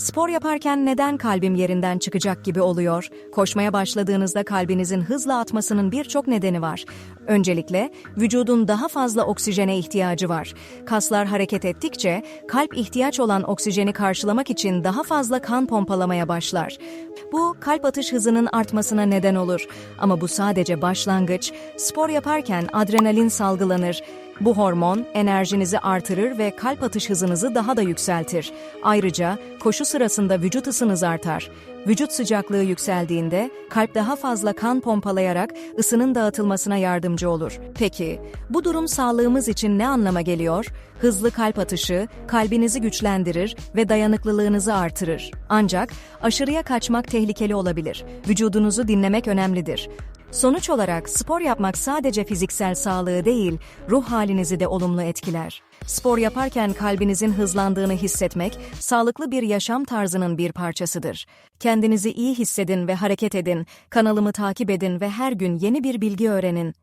Spor yaparken neden kalbim yerinden çıkacak gibi oluyor? Koşmaya başladığınızda kalbinizin hızla atmasının birçok nedeni var. Öncelikle vücudun daha fazla oksijene ihtiyacı var. Kaslar hareket ettikçe kalp ihtiyaç olan oksijeni karşılamak için daha fazla kan pompalamaya başlar. Bu kalp atış hızının artmasına neden olur. Ama bu sadece başlangıç. Spor yaparken adrenalin salgılanır. Bu hormon enerjinizi artırır ve kalp atış hızınızı daha da yükseltir. Ayrıca koşu sırasında vücut ısınız artar. Vücut sıcaklığı yükseldiğinde kalp daha fazla kan pompalayarak ısının dağıtılmasına yardımcı olur. Peki, bu durum sağlığımız için ne anlama geliyor? Hızlı kalp atışı kalbinizi güçlendirir ve dayanıklılığınızı artırır. Ancak aşırıya kaçmak tehlikeli olabilir. Vücudunuzu dinlemek önemlidir. Sonuç olarak spor yapmak sadece fiziksel sağlığı değil, ruh halinizi de olumlu etkiler. Spor yaparken kalbinizin hızlandığını hissetmek, sağlıklı bir yaşam tarzının bir parçasıdır. Kendinizi iyi hissedin ve hareket edin, kanalımı takip edin ve her gün yeni bir bilgi öğrenin.